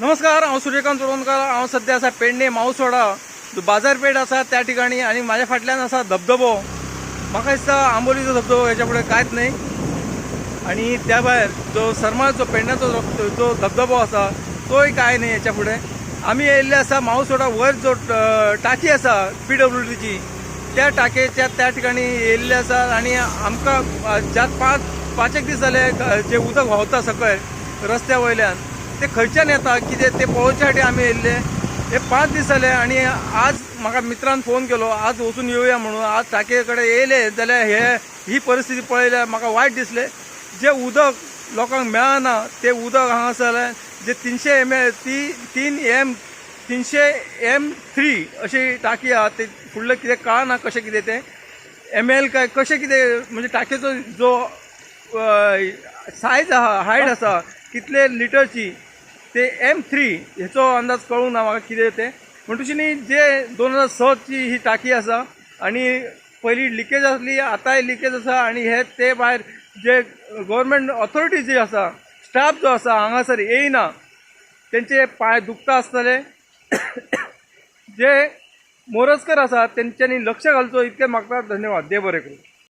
नमस्कार हांव सूर्यकांत चोडवणकर हांव सध्या आसा पेडणे मावसवाडा जो बाजारपेठ आसा त्या ठिकाणी आणि माझ्या फाटल्यान आसा धबधबो. म्हाका दिसता आंबोलीचो धबधबो हेच्या फुडें कांयच नाही. आणि त्या भायर जो सरमाळचो पेडण्याचो जो- जो धबधबो आसा तोय काय नाही हेच्या फुडें आमी येयल्ले आसा मावसवाडा वयर जो टाकी आसा पी डब्ल्यू डीची त्या टाकयेच्या त्या ठिकाणी येयल्ले आसा आणि आमकां अ, ज्या पांच पांच एक दीस जाले जे उदक व्हांवता सकयल रस्त्या वयल्यान. ते खंयच्यान येता कितें ते पळोवचे खातीर आमी येयल्ले हे पांच दीस जाले आनी आज म्हाका मित्रान फोन केलो आज वचून येवया म्हणून. आज टाकये कडेन येयले जाल्यार हे ही परिस्थिती पळयल्यार म्हाका वायट दिसलें. जे उदक लोकांक मेळना ते उदक हांगासर जे तिनशे एम एल ती तीन एम तिनशे एम थ्री अशी टाकी आहा ते फुडलें कितें कळना कशें कितें तें. एम एल काय कशें कितें म्हणजे टाकयेचो जो सायज आहा हायट आसा कितले लिटरची ते एम थ्री हेचो अंदाज कळूंक ना म्हाका कितें तें म्हणटुची न्ही जे दोन हजार सची ही टाकी आसा आनी पयलीं लिकेज आसली आतांय लिकेज आसा आनी हे ते भायर जे गव्हर्मेंट ऑथॉरिटी जी आसा स्टाफ जो आसा हांगासर येयना तेंचे पांय दुखता आसतले जे मोरजकर आसा तेंच्यांनी लक्ष घालचो इतकें म्हाका धन्यवाद. देव बरें करूं